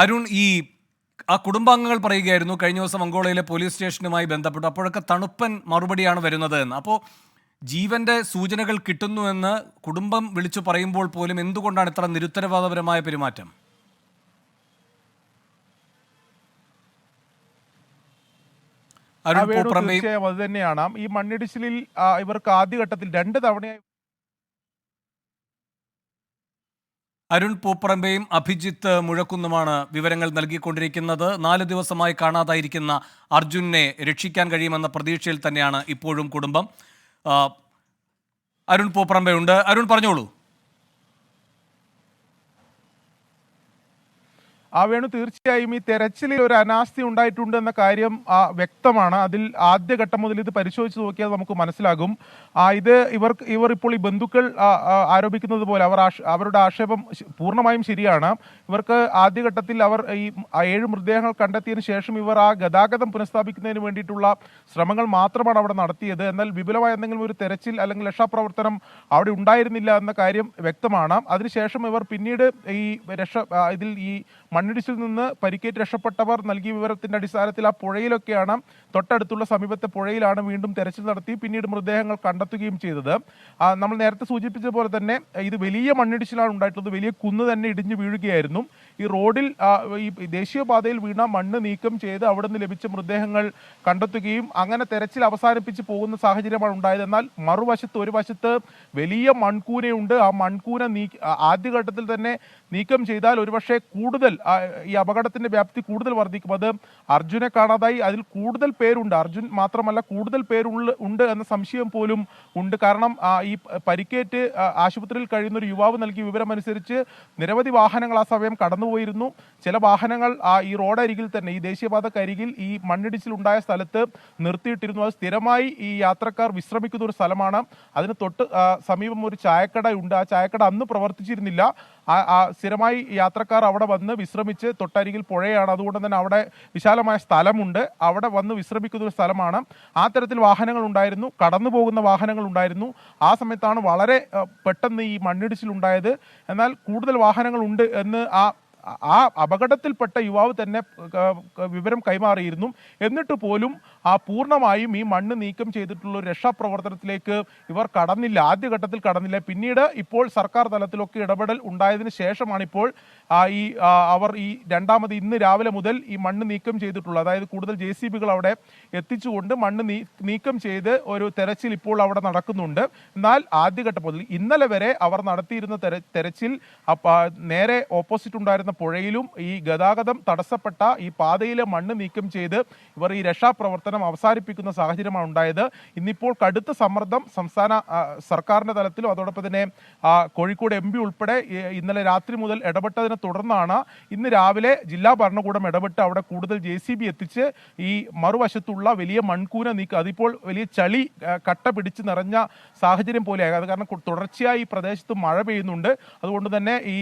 അരുൺ ഈ ആ കുടുംബാംഗങ്ങൾ പറയുകയായിരുന്നു കഴിഞ്ഞ ദിവസം അങ്കോളയിലെ പോലീസ് സ്റ്റേഷനുമായി ബന്ധപ്പെട്ടു. അപ്പോഴൊക്കെ തണുപ്പൻ മറുപടിയാണ് വരുന്നത് എന്ന് അപ്പോൾ ജീവന്റെ സൂചനകൾ കിട്ടുന്നുവെന്ന് കുടുംബം വിളിച്ചു പറയുമ്പോൾ പോലും എന്തുകൊണ്ടാണ് ഇത്ര നിരുത്തരവാദപരമായ പെരുമാറ്റം? അത് തന്നെയാണ്. ഈ മണ്ണിടിച്ചിലിൽ ഇവർക്ക് ആദ്യഘട്ടത്തിൽ രണ്ട് തവണയായി അരുൺ പൂപ്പറമ്പയും അഭിജിത്ത് മുഴക്കുന്നുമാണ് വിവരങ്ങൾ നൽകിക്കൊണ്ടിരിക്കുന്നത്. നാല് ദിവസമായി കാണാതായിരിക്കുന്ന അർജുനെ രക്ഷിക്കാൻ കഴിയുമെന്ന പ്രതീക്ഷയിൽ തന്നെയാണ് ഇപ്പോഴും കുടുംബം. അരുൺ പൂപ്പറമ്പയുണ്ട്. അരുൺ പറഞ്ഞോളൂ. ആ വേണു തീർച്ചയായും ഈ തെരച്ചിലിൽ ഒരു അനാസ്ഥി ഉണ്ടായിട്ടുണ്ട് എന്ന കാര്യം വ്യക്തമാണ്. അതിൽ ആദ്യഘട്ടം മുതൽ ഇത് പരിശോധിച്ച് നോക്കിയാൽ നമുക്ക് മനസ്സിലാകും. ഇത് ഇവർക്ക് ഇവർ ഇപ്പോൾ ഈ ബന്ധുക്കൾ ആരോപിക്കുന്നത് പോലെ അവർ അവരുടെ ആക്ഷേപം പൂർണമായും ശരിയാണ്. ഇവർക്ക് ആദ്യഘട്ടത്തിൽ അവർ ഈ ഏഴ് മൃതദേഹങ്ങൾ കണ്ടെത്തിയതിനു ശേഷം ഇവർ ആ ഗതാഗതം പുനഃസ്ഥാപിക്കുന്നതിന് വേണ്ടിയിട്ടുള്ള ശ്രമങ്ങൾ മാത്രമാണ് അവിടെ നടത്തിയത്. എന്നാൽ വിപുലമായ എന്തെങ്കിലും ഒരു തെരച്ചിൽ അല്ലെങ്കിൽ രക്ഷാപ്രവർത്തനം അവിടെ ഉണ്ടായിരുന്നില്ല എന്ന കാര്യം വ്യക്തമാണ്. അതിനുശേഷം ഇവർ പിന്നീട് ഈ രക്ഷ ഇതിൽ ഈ മണ്ണിടിച്ചിൽ നിന്ന് പരിക്കേറ്റ് രക്ഷപ്പെട്ടവർ നൽകിയ വിവരത്തിന്റെ അടിസ്ഥാനത്തിൽ ആ പുഴയിലൊക്കെയാണ് തൊട്ടടുത്തുള്ള സമീപത്തെ പുഴയിലാണ് വീണ്ടും തെരച്ചിൽ നടത്തി പിന്നീട് മൃതദേഹങ്ങൾ കണ്ടെത്തുകയും ചെയ്തത്. നമ്മൾ നേരത്തെ സൂചിപ്പിച്ച പോലെ തന്നെ ഇത് വലിയ മണ്ണിടിച്ചിലാണ് ഉണ്ടായിട്ടുള്ളത്. വലിയ കുന്ന് തന്നെ ഇടിഞ്ഞു വീഴുകയായിരുന്നു. ഈ റോഡിൽ ഈ ദേശീയപാതയിൽ വീണ മണ്ണ് നീക്കം ചെയ്ത് അവിടെ നിന്ന് ലഭിച്ച മൃതദേഹങ്ങൾ കണ്ടെത്തുകയും അങ്ങനെ തെരച്ചിൽ അവസാനിപ്പിച്ച് പോകുന്ന സാഹചര്യമാണ് ഉണ്ടായത്. എന്നാൽ മറുവശത്ത് ഒരു വശത്ത് വലിയ മൺകൂനയുണ്ട്. ആ മൺകൂന നീ ആദ്യഘട്ടത്തിൽ തന്നെ നീക്കം ചെയ്താൽ ഒരുപക്ഷെ കൂടുതൽ ഈ അപകടത്തിന്റെ വ്യാപ്തി കൂടുതൽ വർദ്ധിക്കും. അത് അർജുനെ കാണാതായി അതിൽ കൂടുതൽ പേരുണ്ട്. അർജുൻ മാത്രമല്ല കൂടുതൽ പേരുള്ള ഉണ്ട് എന്ന സംശയം പോലും ഉണ്ട്. കാരണം ഈ പരിക്കേറ്റ് ആശുപത്രിയിൽ കഴിയുന്ന ഒരു യുവാവ് നൽകിയ വിവരമനുസരിച്ച് നിരവധി വാഹനങ്ങൾ ആ സമയം കടന്നുപോയിരുന്നു. ചില വാഹനങ്ങൾ ഈ റോഡരികിൽ തന്നെ ഈ ദേശീയപാതക്കരികിൽ ഈ മണ്ണിടിച്ചിലുണ്ടായ സ്ഥലത്ത് നിർത്തിയിട്ടിരുന്നു. അത് സ്ഥിരമായി ഈ യാത്രക്കാർ വിശ്രമിക്കുന്ന ഒരു സ്ഥലമാണ്. അതിന് തൊട്ട് സമീപം ഒരു ചായക്കട ഉണ്ട്. ആ ചായക്കട അന്ന് പ്രവർത്തിച്ചിരുന്നില്ല. സ്ഥിരമായി യാത്രക്കാർ അവിടെ വന്ന് വിശ്രമിച്ച് തൊട്ടരികിൽ പുഴയാണ്. അതുകൊണ്ട് തന്നെ അവിടെ വിശാലമായ സ്ഥലമുണ്ട്. അവിടെ വന്ന് വിശ്രമിക്കുന്ന ഒരു സ്ഥലമാണ്. ആ തരത്തിൽ വാഹനങ്ങൾ ഉണ്ടായിരുന്നു. കടന്നു പോകുന്ന വാഹനങ്ങൾ ഉണ്ടായിരുന്നു. ആ സമയത്താണ് വളരെ പെട്ടെന്ന് ഈ മണ്ണിടിച്ചിൽ ഉണ്ടായത്. എന്നാൽ കൂടുതൽ വാഹനങ്ങൾ ഉണ്ട് എന്ന് ആ ആ അപകടത്തിൽപ്പെട്ട യുവാവ് തന്നെ വിവരം കൈമാറിയിരുന്നു. എന്നിട്ട് പോലും ആ പൂർണമായും ഈ മണ്ണ് നീക്കം ചെയ്തിട്ടുള്ള ഒരു രക്ഷാപ്രവർത്തനത്തിലേക്ക് ഇവർ കടന്നില്ല. ആദ്യഘട്ടത്തിൽ കടന്നില്ല. പിന്നീട് ഇപ്പോൾ സർക്കാർ തലത്തിലൊക്കെ ഇടപെടൽ ഉണ്ടായതിനു ശേഷമാണ് ഇപ്പോൾ ഈ അവർ ഈ രണ്ടാമത് ഇന്ന് രാവിലെ മുതൽ ഈ മണ്ണ് നീക്കം ചെയ്തിട്ടുള്ളത്. അതായത് കൂടുതൽ ജെ സി ബികൾ അവിടെ എത്തിച്ചുകൊണ്ട് മണ്ണ് നീക്കം ചെയ്ത് ഒരു തെരച്ചിൽ ഇപ്പോൾ അവിടെ നടക്കുന്നുണ്ട്. എന്നാൽ ആദ്യഘട്ടം മുതൽ ഇന്നലെ വരെ അവർ നടത്തിയിരുന്ന തെര തെരച്ചിൽ നേരെ ഓപ്പോസിറ്റ് ഉണ്ടായിരുന്ന പുഴയിലും ഈ ഗതാഗതം തടസ്സപ്പെട്ട ഈ പാതയിലെ മണ്ണ് നീക്കം ചെയ്ത് ഇവർ ഈ രക്ഷാപ്രവർത്തനം അവസാനിപ്പിക്കുന്ന സാഹചര്യമാണ് ഉണ്ടായത്. ഇന്നിപ്പോൾ കടുത്ത സമ്മർദ്ദം സംസ്ഥാന സർക്കാരിന്റെ തലത്തിലും അതോടൊപ്പം തന്നെ കോഴിക്കോട് എം ഉൾപ്പെടെ ഇന്നലെ രാത്രി മുതൽ ഇടപെട്ടതിനെ തുടർന്നാണ് ഇന്ന് രാവിലെ ജില്ലാ ഭരണകൂടം ഇടപെട്ട് അവിടെ കൂടുതൽ ജെ സി ബി എത്തിച്ച് ഈ മറുവശത്തുള്ള വലിയ മൺകൂന നീക്കം അതിപ്പോൾ വലിയ ചളി കട്ട പിടിച്ച് നിറഞ്ഞ സാഹചര്യം പോലെയാകും അത് കാരണം തുടർച്ചയായി ഈ പ്രദേശത്ത് മഴ പെയ്യുന്നുണ്ട്. അതുകൊണ്ട് തന്നെ ഈ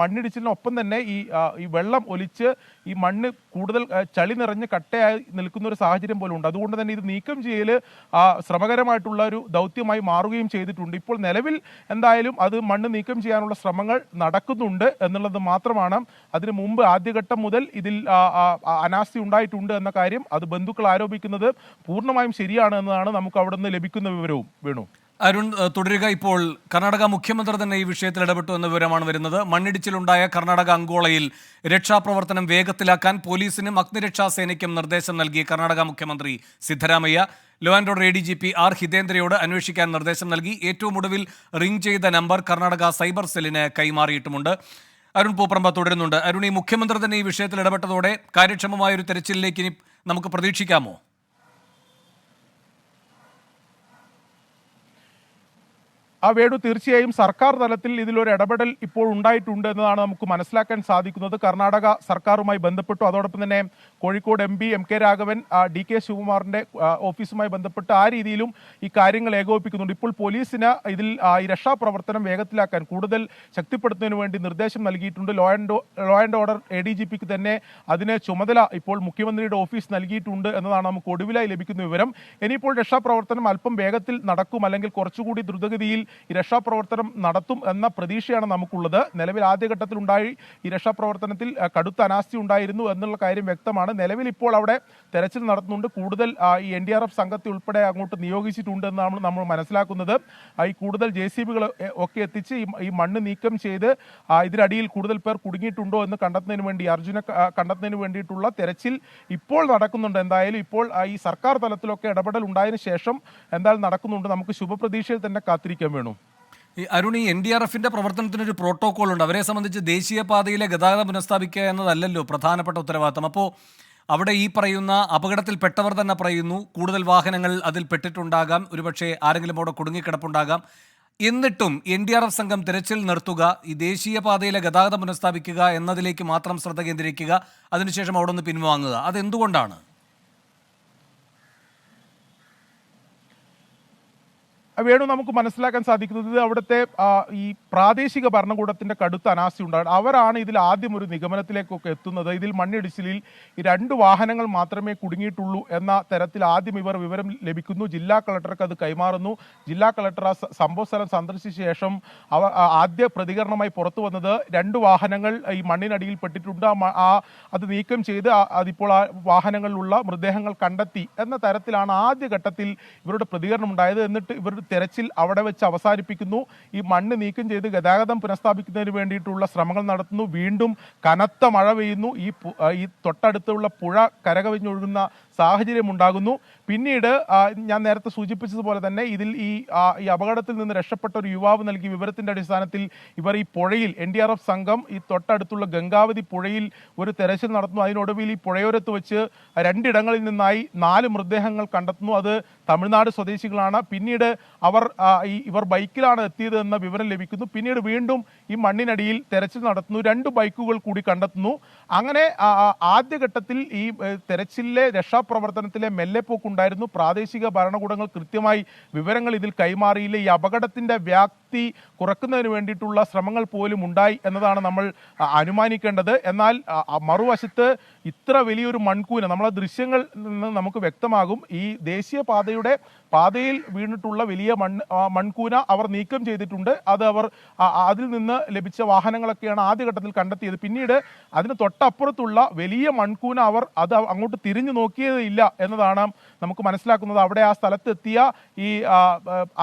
മണ്ണിടിച്ചിലിനൊപ്പം തന്നെ ഈ ഈ വെള്ളം ഒലിച്ച് ഈ മണ്ണ് കൂടുതൽ ചളി നിറഞ്ഞ് കട്ടയായി നിൽക്കുന്ന ഒരു സാഹചര്യം പോലും ഉണ്ട്. അതുകൊണ്ട് തന്നെ ഇത് നീക്കം ചെയ്യൽ ശ്രമകരമായിട്ടുള്ള ഒരു ദൗത്യമായി മാറുകയും ചെയ്തിട്ടുണ്ട്. ഇപ്പോൾ നിലവിൽ എന്തായാലും അത് മണ്ണ് നീക്കം ചെയ്യാനുള്ള ശ്രമങ്ങൾ നടക്കുന്നുണ്ട് എന്നുള്ളത് മാത്രമാണ്. അതിനു മുമ്പ് ആദ്യഘട്ടം മുതൽ ഇതിൽ അനാസ്ഥ ഉണ്ടായിട്ടുണ്ട് എന്ന കാര്യം അത് ബന്ധുക്കൾ ആരോപിക്കുന്നത് പൂർണമായും ശരിയാണ് എന്നതാണ് നമുക്ക് അവിടെ നിന്ന് ലഭിക്കുന്ന വിവരവും. വേണു? അരുൺ തുടരുക. ഇപ്പോൾ കർണാടക മുഖ്യമന്ത്രി തന്നെ ഈ വിഷയത്തിൽ ഇടപെട്ടു എന്ന വിവരമാണ് വരുന്നത്. മണ്ണിടിച്ചിലുണ്ടായ കർണാടക അങ്കോളയിൽ രക്ഷാപ്രവർത്തനം വേഗത്തിലാക്കാൻ പോലീസിനും അഗ്നിരക്ഷാ സേനയ്ക്കും നിർദ്ദേശം നൽകി കർണാടക മുഖ്യമന്ത്രി Siddaramaiah. Law and order A D G P R ഹിതേന്ദ്രയോട് അന്വേഷിക്കാൻ നിർദ്ദേശം നൽകി. ഏറ്റവും ഒടുവിൽ റിംഗ് ചെയ്ത നമ്പർ കർണാടക സൈബർ സെല്ലിന് കൈമാറിയിട്ടുമുണ്ട്. അരുൺ പൂപ്രമ്പ തുടരുന്നുണ്ട്. അരുൺ ഈ മുഖ്യമന്ത്രി തന്നെ ഈ വിഷയത്തിൽ ഇടപെട്ടതോടെ കാര്യക്ഷമമായ ഒരു തെരച്ചിലിലേക്ക് ഇനി നമുക്ക് പ്രതീക്ഷിക്കാമോ? ആ വേണു തീർച്ചയായും സർക്കാർ തലത്തിൽ ഇതിലൊരു ഇടപെടൽ ഇപ്പോൾ ഉണ്ടായിട്ടുണ്ട് എന്നതാണ് നമുക്ക് മനസ്സിലാക്കാൻ സാധിക്കുന്നത്. കർണാടക സർക്കാരുമായി ബന്ധപ്പെട്ടു. അതോടൊപ്പം തന്നെ Kozhikode M P M K Raghavan D K ശിവകുമാറിന്റെ ഓഫീസുമായി ബന്ധപ്പെട്ട് ആ രീതിയിലും ഈ കാര്യങ്ങൾ ഏകോപിപ്പിക്കുന്നുണ്ട്. ഇപ്പോൾ പോലീസിന് ഇതിൽ ഈ രക്ഷാപ്രവർത്തനം വേഗത്തിലാക്കാൻ കൂടുതൽ ശക്തിപ്പെടുത്തുന്നതിന് വേണ്ടി നിർദ്ദേശം നൽകിയിട്ടുണ്ട്. Law and law and order A D G പിക്ക് തന്നെ അതിന് ചുമതല ഇപ്പോൾ മുഖ്യമന്ത്രിയുടെ ഓഫീസ് നൽകിയിട്ടുണ്ട് എന്നതാണ് നമുക്ക് ഒടുവിലായി ലഭിക്കുന്ന വിവരം. ഇനിയിപ്പോൾ രക്ഷാപ്രവർത്തനം അല്പം വേഗത്തിൽ നടക്കും അല്ലെങ്കിൽ കുറച്ചുകൂടി ദ്രുതഗതിയിൽ ഈ രക്ഷാപ്രവർത്തനം നടത്തും എന്ന പ്രതീക്ഷയാണ് നമുക്കുള്ളത്. നിലവിൽ ആദ്യഘട്ടത്തിൽ ഉണ്ടായി ഈ രക്ഷാപ്രവർത്തനത്തിൽ കടുത്ത അനാസ്ഥി ഉണ്ടായിരുന്നു എന്നുള്ള കാര്യം വ്യക്തമാണ്. നിലവിൽ ഇപ്പോൾ അവിടെ തെരച്ചിൽ നടത്തുന്നുണ്ട്. കൂടുതൽ ഈ എൻ ഡി ആർ എഫ് സംഘത്തെ ഉൾപ്പെടെ അങ്ങോട്ട് നിയോഗിച്ചിട്ടുണ്ട് എന്നാണ് നമ്മൾ മനസ്സിലാക്കുന്നത്. ഈ കൂടുതൽ ജെ സി ബികൾ ഒക്കെ എത്തിച്ച് ഈ- മണ്ണ് നീക്കം ചെയ്ത് ഇതിനടിയിൽ കൂടുതൽ പേർ കുടുങ്ങിയിട്ടുണ്ടോ എന്ന് കണ്ടെത്തുന്നതിന് വേണ്ടി അർജുനെ കണ്ടെത്തുന്നതിന് വേണ്ടിയിട്ടുള്ള തെരച്ചിൽ ഇപ്പോൾ നടക്കുന്നുണ്ട്. എന്തായാലും ഇപ്പോൾ ഈ സർക്കാർ തലത്തിലൊക്കെ ഇടപെടൽ ഉണ്ടായതിനു ശേഷം എന്തായാലും നടക്കുന്നുണ്ട്. നമുക്ക് ശുഭപ്രതീക്ഷയിൽ തന്നെ കാത്തിരിക്കാൻ വേണു? ഈ അരുൺ ഈ എൻ ഡി ആർ എഫിന്റെ പ്രവർത്തനത്തിനൊരു പ്രോട്ടോകോൾ ഉണ്ട് അവരെ സംബന്ധിച്ച് ദേശീയപാതയിലെ ഗതാഗതം പുനഃസ്ഥാപിക്കുക എന്നതല്ലല്ലോ പ്രധാനപ്പെട്ട ഉത്തരവാദിത്തം. അപ്പോൾ അവിടെ ഈ പറയുന്ന അപകടത്തിൽ പെട്ടവർ തന്നെ പറയുന്നു കൂടുതൽ വാഹനങ്ങൾ അതിൽ പെട്ടിട്ടുണ്ടാകാം ഒരുപക്ഷെ ആരെങ്കിലും അവിടെ കുടുങ്ങിക്കിടപ്പുണ്ടാകാം. എന്നിട്ടും എൻ ഡി ആർ എഫ് സംഘം തിരച്ചിൽ നിർത്തുക ഈ ദേശീയപാതയിലെ ഗതാഗതം പുനഃസ്ഥാപിക്കുക എന്നതിലേക്ക് മാത്രം ശ്രദ്ധ കേന്ദ്രീകരിക്കുക അതിനുശേഷം അവിടെ നിന്ന് പിൻവാങ്ങുക. അതെന്തുകൊണ്ടാണ്? വേണു നമുക്ക് മനസ്സിലാക്കാൻ സാധിക്കുന്നത് അവിടുത്തെ ഈ പ്രാദേശിക ഭരണകൂടത്തിന്റെ കടുത്ത അനാസി ഉണ്ടാകും അവരാണ് ഇതിൽ ആദ്യം ഒരു നിഗമനത്തിലേക്കൊക്കെ എത്തുന്നത്. ഇതിൽ മണ്ണിടിച്ചിലിൽ രണ്ട് വാഹനങ്ങൾ മാത്രമേ കുടുങ്ങിയിട്ടുള്ളൂ എന്ന തരത്തിൽ ആദ്യം ഇവർ വിവരം ലഭിക്കുന്നു. ജില്ലാ കളക്ടർക്ക് അത് കൈമാറുന്നു. ജില്ലാ കളക്ടർ ആ സംഭവ സ്ഥലം സന്ദർശിച്ച ശേഷം അവർ ആദ്യ പ്രതികരണമായി പുറത്തു വന്നത് രണ്ട് വാഹനങ്ങൾ ഈ മണ്ണിനടിയിൽ പെട്ടിട്ടുണ്ട്. ആ അത് നീക്കം ചെയ്ത് അതിപ്പോൾ ആ വാഹനങ്ങളിലുള്ള മൃതദേഹങ്ങൾ കണ്ടെത്തി എന്ന തരത്തിലാണ് ആദ്യ ഘട്ടത്തിൽ ഇവരുടെ പ്രതികരണം ഉണ്ടായത്. എന്നിട്ട് ഇവരുടെ തെരച്ചിൽ അവിടെ വെച്ച് അവസാനിപ്പിക്കുന്നു. ഈ മണ്ണ് നീക്കം ചെയ്ത് ഗതാഗതം പുനഃസ്ഥാപിക്കുന്നതിന് വേണ്ടിയിട്ടുള്ള ശ്രമങ്ങൾ നടത്തുന്നു. വീണ്ടും കനത്ത മഴ പെയ്യുന്നു. ഈ ഈ തൊട്ടടുത്തുള്ള പുഴ കരകവിഞ്ഞൊഴുകുന്ന സാഹചര്യം ഉണ്ടാകുന്നു. പിന്നീട് ഞാൻ നേരത്തെ സൂചിപ്പിച്ചതുപോലെ തന്നെ ഇതിൽ ഈ ഈ അപകടത്തിൽ നിന്ന് രക്ഷപ്പെട്ട ഒരു യുവാവ് നൽകിയ വിവരത്തിന്റെ അടിസ്ഥാനത്തിൽ ഇവർ ഈ പുഴയിൽ എൻ ഡി ആർ എഫ് സംഘം ഈ തൊട്ടടുത്തുള്ള ഗംഗാവതി പുഴയിൽ ഒരു തെരച്ചിൽ നടത്തുന്നു. അതിനൊടുവിൽ ഈ പുഴയോരത്ത് വെച്ച് രണ്ടിടങ്ങളിൽ നിന്നായി നാല് മൃതദേഹങ്ങൾ കണ്ടെത്തുന്നു. അത് തമിഴ്നാട് സ്വദേശികളാണ്. പിന്നീട് അവർ ഈ ഇവർ ബൈക്കിലാണ് എത്തിയത് എന്ന വിവരം ലഭിക്കുന്നു. പിന്നീട് വീണ്ടും ഈ മണ്ണിനടിയിൽ തെരച്ചിൽ നടത്തുന്നു. രണ്ട് ബൈക്കുകൾ കൂടി കണ്ടെത്തുന്നു. അങ്ങനെ ആദ്യഘട്ടത്തിൽ ഈ തെരച്ചിലിലെ രക്ഷാപ്രവർത്തനത്തിലെ മെല്ലെപ്പോക്കുണ്ടായിരുന്നു. പ്രാദേശിക ഭരണകൂടങ്ങൾ കൃത്യമായി വിവരങ്ങൾ ഇതിൽ കൈമാറിയില്ല. ഈ അപകടത്തിന്റെ വ്യാപ്തി കുറക്കുന്നതിന് വേണ്ടിയിട്ടുള്ള ശ്രമങ്ങൾ പോലും ഉണ്ടായി എന്നതാണ് നമ്മൾ അനുമാനിക്കേണ്ടത്. എന്നാൽ മറുവശത്ത് ഇത്ര വലിയൊരു മൺകൂന നമ്മളെ ദൃശ്യങ്ങൾ നിന്ന് നമുക്ക് വ്യക്തമാകും ഈ ദേശീയപാതയുടെ പാതയിൽ വീണിട്ടുള്ള വലിയ മൺ മൺകൂന അവർ നീക്കം ചെയ്തിട്ടുണ്ട്. അത് അവർ അതിൽ നിന്ന് ലഭിച്ച വാഹനങ്ങളൊക്കെയാണ് ആദ്യഘട്ടത്തിൽ കണ്ടെത്തിയത്. പിന്നീട് അതിന് തൊട്ടപ്പുറത്തുള്ള വലിയ മൺകൂന അവർ അത് അങ്ങോട്ട് തിരിഞ്ഞു നോക്കിയതില്ല എന്നതാണ് നമുക്ക് മനസ്സിലാക്കുന്നത് അവിടെ ആ സ്ഥലത്തെത്തിയ ഈ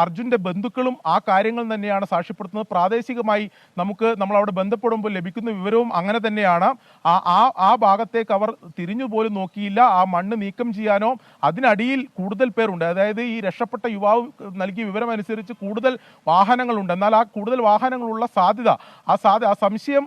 അർജുന്റെ ബന്ധുക്കളും ആ കാര്യങ്ങൾ തന്നെയാണ് സാക്ഷ്യപ്പെടുത്തുന്നത്. പ്രാദേശികമായി നമുക്ക് നമ്മൾ അവിടെ ബന്ധപ്പെടുമ്പോൾ ലഭിക്കുന്ന വിവരവും അങ്ങനെ തന്നെയാണ്. ആ ആ ആ ഭാഗത്തേക്ക് അവർ തിരിഞ്ഞു പോലും നോക്കിയില്ല. ആ മണ്ണ് നീക്കം ചെയ്യാനോ അതിനടിയിൽ കൂടുതൽ പേരുണ്ട്. അതായത് ഈ രക്ഷപ്പെട്ട യുവാവ് നൽകിയ വിവരമനുസരിച്ച് കൂടുതൽ വാഹനങ്ങളുണ്ട്. എന്നാൽ ആ കൂടുതൽ വാഹനങ്ങളുള്ള സാധ്യത ആ സാധ്യത ആ സംശയം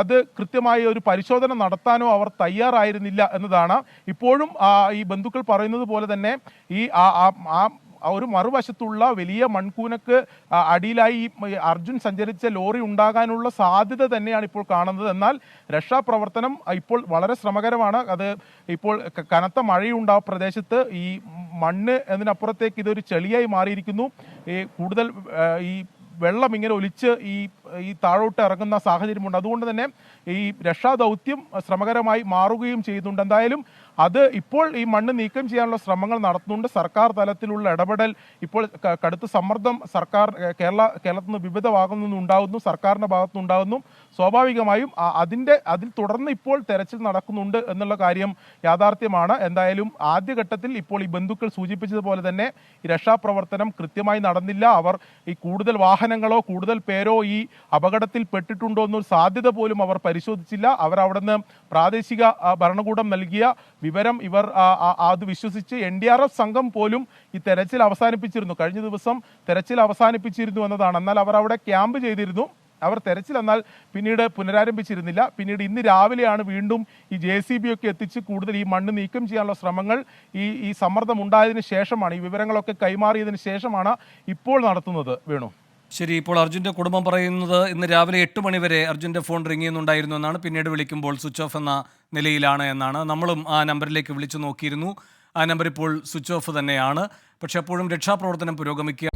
അത് കൃത്യമായ ഒരു പരിശോധന നടത്താനോ അവർ തയ്യാറായിരുന്നില്ല എന്നതാണ്. ഇപ്പോഴും ഈ ബന്ധുക്കൾ പറയുന്നത് പോലെ തന്നെ ഈ ആ- ആ ഒരു മറുവശത്തുള്ള വലിയ മൺകൂനക്ക് അടിയിലായി ഈ അർജുൻ സഞ്ചരിച്ച ലോറി ഉണ്ടാകാനുള്ള സാധ്യത തന്നെയാണ് ഇപ്പോൾ കാണുന്നത്. എന്നാൽ രക്ഷാപ്രവർത്തനം ഇപ്പോൾ വളരെ ശ്രമകരമാണ്. അത് ഇപ്പോൾ കനത്ത മഴയുണ്ടാ പ്രദേശത്ത്. ഈ മണ്ണ് എന്നതിനപ്പുറത്തേക്ക് ഇതൊരു ചെളിയായി മാറിയിരിക്കുന്നു. ഈ കൂടുതൽ ഈ വെള്ളം ഇങ്ങനെ ഒലിച്ച് ഈ ഈ താഴോട്ട് ഇറങ്ങുന്ന സാഹചര്യമുണ്ട്. അതുകൊണ്ട് തന്നെ ഈ രക്ഷാദൗത്യം ശ്രമകരമായി മാറുകയും ചെയ്യുന്നുണ്ട്. എന്തായാലും അത് ഇപ്പോൾ ഈ മണ്ണ് നീക്കം ചെയ്യാനുള്ള ശ്രമങ്ങൾ നടത്തുന്നുണ്ട്. സർക്കാർ തലത്തിലുള്ള ഇടപെടൽ ഇപ്പോൾ കടുത്ത സമ്മർദ്ദം സർക്കാർ കേരള കേരളത്തിൽ നിന്ന് വിവിധ ഭാഗത്തു നിന്നുണ്ടാകുന്നു സർക്കാരിന്റെ ഭാഗത്തു നിന്നുണ്ടാകുന്നു സ്വാഭാവികമായും അതിന്റെ അതിൽ തുടർന്ന് ഇപ്പോൾ തെരച്ചിൽ നടക്കുന്നുണ്ട് എന്നുള്ള കാര്യം യാഥാർത്ഥ്യമാണ്. എന്തായാലും ആദ്യഘട്ടത്തിൽ ഇപ്പോൾ ഈ ബന്ധുക്കൾ സൂചിപ്പിച്ചതുപോലെ തന്നെ ഈ രക്ഷാപ്രവർത്തനം കൃത്യമായി നടന്നില്ല. അവർ ഈ കൂടുതൽ വാഹനങ്ങളോ കൂടുതൽ പേരോ ഈ അപകടത്തിൽ പെട്ടിട്ടുണ്ടോ എന്നൊരു സാധ്യത പോലും അവർ പരിശോധിച്ചില്ല. അവർ അവിടുന്ന് പ്രാദേശിക ഭരണകൂടം നൽകിയ വിവരം ഇവർ അത് വിശ്വസിച്ച് എൻ ഡി ആർ എഫ് സംഘം പോലും ഈ തെരച്ചിൽ അവസാനിപ്പിച്ചിരുന്നു. കഴിഞ്ഞ ദിവസം തെരച്ചിൽ അവസാനിപ്പിച്ചിരുന്നു എന്നതാണ്. എന്നാൽ അവർ അവിടെ ക്യാമ്പ് ചെയ്തിരുന്നു. അവർ തെരച്ചിൽ എന്നാൽ പിന്നീട് പുനരാരംഭിച്ചിരുന്നില്ല. പിന്നീട് ഇന്ന് രാവിലെയാണ് വീണ്ടും ഈ ജെ സി ബി ഒക്കെ എത്തിച്ച് കൂടുതൽ ഈ മണ്ണ് നീക്കം ചെയ്യാനുള്ള ശ്രമങ്ങൾ ഈ ഈ സമ്മർദ്ദം ഉണ്ടായതിന് ശേഷമാണ് ഈ വിവരങ്ങളൊക്കെ കൈമാറിയതിന് ശേഷമാണ് ഇപ്പോൾ നടത്തുന്നത്. വേണു. ശരി ഇപ്പോൾ അർജുന്റെ കുടുംബം പറയുന്നത് ഇന്ന് രാവിലെ എട്ട് മണിവരെ അർജുന്റെ ഫോൺ റിങ് ചെയ്യുന്നുണ്ടായിരുന്നു എന്നാണ്. പിന്നീട് വിളിക്കുമ്പോൾ സ്വിച്ച് ഓഫ് എന്ന നിലയിലാണ് എന്നാണ്. നമ്മളും ആ നമ്പറിലേക്ക് വിളിച്ചു നോക്കിയിരുന്നു. ആ നമ്പർ ഇപ്പോൾ സ്വിച്ച് ഓഫ് തന്നെയാണ്. പക്ഷെ അപ്പോഴും രക്ഷാപ്രവർത്തനം പുരോഗമിക്കുക